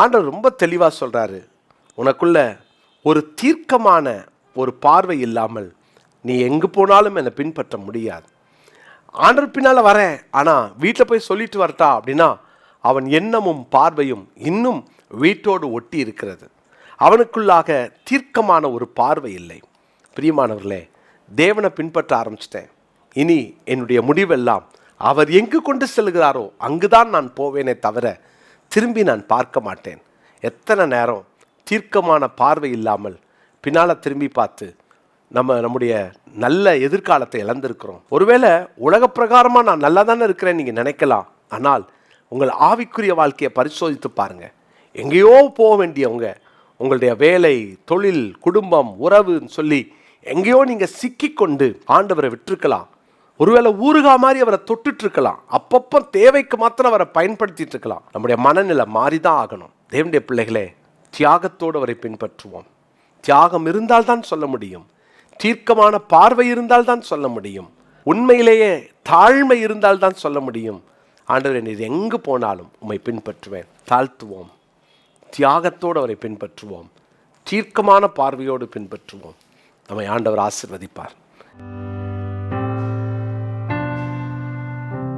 ஆண்டவர் ரொம்ப தெளிவாக சொல்கிறாரு உனக்குள்ள ஒரு தீர்க்கமான ஒரு பார்வை இல்லாமல் நீ எங்கே போனாலும் என்னை பின்பற்ற முடியாது. ஆண்டவர் பின்னால் வரேன் ஆனால் வீட்டில் போய் சொல்லிட்டு வரட்டா அப்படின்னா அவன் எண்ணமும் பார்வையும் இன்னும் வீட்டோடு ஒட்டி இருக்கிறது. அவனுக்குள்ளாக தீர்க்கமான ஒரு பார்வை இல்லை. பிரியமானவர்களே தேவனை பின்பற்ற ஆரம்பிச்சிட்டேன். இனி என்னுடைய முடிவெல்லாம் அவர் எங்கு கொண்டு செல்கிறாரோ அங்குதான் நான் போவேனே தவிர திரும்பி நான் பார்க்க மாட்டேன். எத்தனை நேரம் தீர்க்கமான பார்வை இல்லாமல் பின்னால் திரும்பி பார்த்து நம்ம நம்முடைய நல்ல எதிர்காலத்தை இழந்திருக்கிறோம். ஒருவேளை உலக பிரகாரமாக நான் நல்லா தானே இருக்கிறேன் நீங்கள் நினைக்கலாம். ஆனால் உங்கள் ஆவிக்குரிய வாழ்க்கையை பரிசோதித்து பாருங்கள் எங்கேயோ போக வேண்டியவங்க உங்களுடைய வேலை தொழில் குடும்பம் உறவுன்னு சொல்லி எங்கேயோ நீங்கள் சிக்கிக்கொண்டு ஆண்டவரை விட்டுருக்கலாம். ஒருவேளை ஊறுகா மாதிரி அவரை தொட்டுட்டு இருக்கலாம் அப்பப்போ தேவைக்கு மாத்திரம் அவரை பயன்படுத்திட்டு இருக்கலாம் நம்முடைய மனநிலை மாறிதான் ஆகணும். தேவனுடைய பிள்ளைகளே தியாகத்தோடு அவரை பின்பற்றுவோம். தியாகம் இருந்தால்தான் சொல்ல முடியும். தீர்க்கமான பார்வை இருந்தால்தான் சொல்ல முடியும். உண்மையிலேயே தாழ்மை இருந்தால்தான் சொல்ல முடியும். ஆண்டவர் நீர் எங்கு போனாலும் உம்மை பின்பற்றுவேன். தாழ்த்துவோம். தியாகத்தோடு அவரை பின்பற்றுவோம். தீர்க்கமான பார்வையோடு பின்பற்றுவோம். நம்மை ஆண்டவர் ஆசிர்வதிப்பார்.